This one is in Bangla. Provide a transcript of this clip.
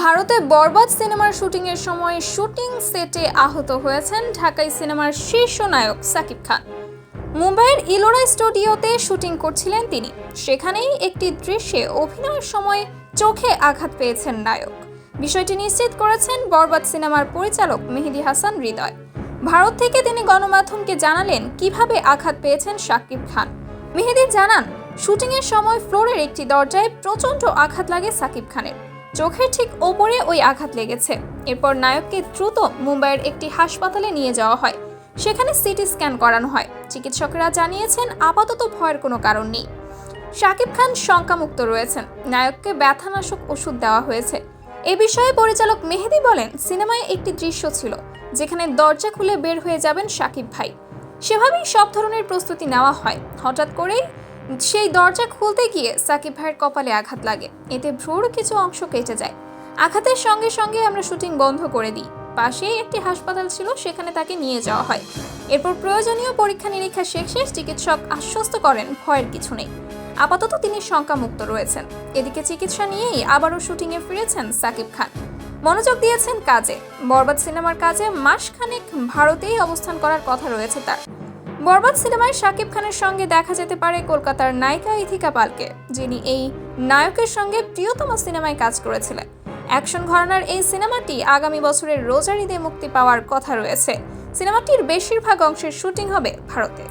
ভারতে বরবাদ সিনেমার শুটিংয়ের সময় শুটিং সেটে আহত হয়েছেন ঢাকাই সিনেমার শীর্ষ নায়ক সাকিব খান। মুম্বাইয়ের ইলোরা স্টুডিওতে শুটিং করছিলেন তিনি। সেখানেই একটি দৃশ্যে অভিনয়ের সময় চোখে আঘাত পেয়েছেন নায়ক। বিষয়টি নিশ্চিত করেছেন বরবাদ সিনেমার পরিচালক মেহেদি হাসান হৃদয়। ভারত থেকে তিনি গণমাধ্যমকে জানালেন কীভাবে আঘাত পেয়েছেন শাকিব খান। মেহেদি জানান শুটিংয়ের সময় ফ্লোরের একটি দরজায় প্রচণ্ড আঘাত লাগে সাকিব খানের। চোখের ঠিক ওপরে ওই আঘাত লেগেছে। এরপর নায়ককে দ্রুত মুম্বাইয়ের একটি হাসপাতালে নিয়ে যাওয়া হয়। সেখানে সিটি স্ক্যান করানো হয়। চিকিৎসকরা জানিয়েছেন, আপাতত ভয়ের কোনো কারণ নেই। শাকিব খান শঙ্কামুক্ত রয়েছেন। নায়ককে ব্যথানাশক ওষুধ দেওয়া হয়েছে। এ বিষয়ে পরিচালক মেহেদি বলেন, সিনেমায় একটি দৃশ্য ছিল, যেখানে দরজা খুলে বের হয়ে যাবেন শাকিব ভাই। সেভাবেই সব ধরনের প্রস্তুতি নেওয়া হয়। হঠাৎ করেই সেই দরজা খুলতে গিয়ে সাকিব ভাইয়ের কপালে আঘাত লাগে। এতে ভ্রুর কিছু অংশ কেটে যায়। আঘাতের সঙ্গে সঙ্গে আমরা শুটিং বন্ধ করে দিই। পাশেই একটি হাসপাতাল ছিল, সেখানে তাকে নিয়ে যাওয়া হয়। এরপর প্রয়োজনীয় পরীক্ষা নিরীক্ষা শেষে চিকিৎসক আশ্বস্ত করেন, ভয়ের কিছু নেই। আপাতত তিনি শঙ্কামুক্ত রয়েছেন। এদিকে চিকিৎসা নিয়েই আবারও শুটিংয়ে ফিরেছেন সাকিব খান। মনোযোগ দিয়েছেন কাজে। বরবাদ সিনেমার কাজে মাসখানেক ভারতেই অবস্থান করার কথা রয়েছে তার। বরবাদ সিনেমায় শাকিব খানের সঙ্গে দেখা যেতে পারে কলকাতার নায়িকা ইথিকা পালকে, যিনি এই নায়কের সঙ্গে প্রিয়তম সিনেমায় কাজ করেছিলেন। অ্যাকশন ঘরানার এই সিনেমাটি আগামী বছরের রোজার ঈদে মুক্তি পাওয়ার কথা রয়েছে। সিনেমাটির বেশিরভাগ অংশের শুটিং হবে ভারতে।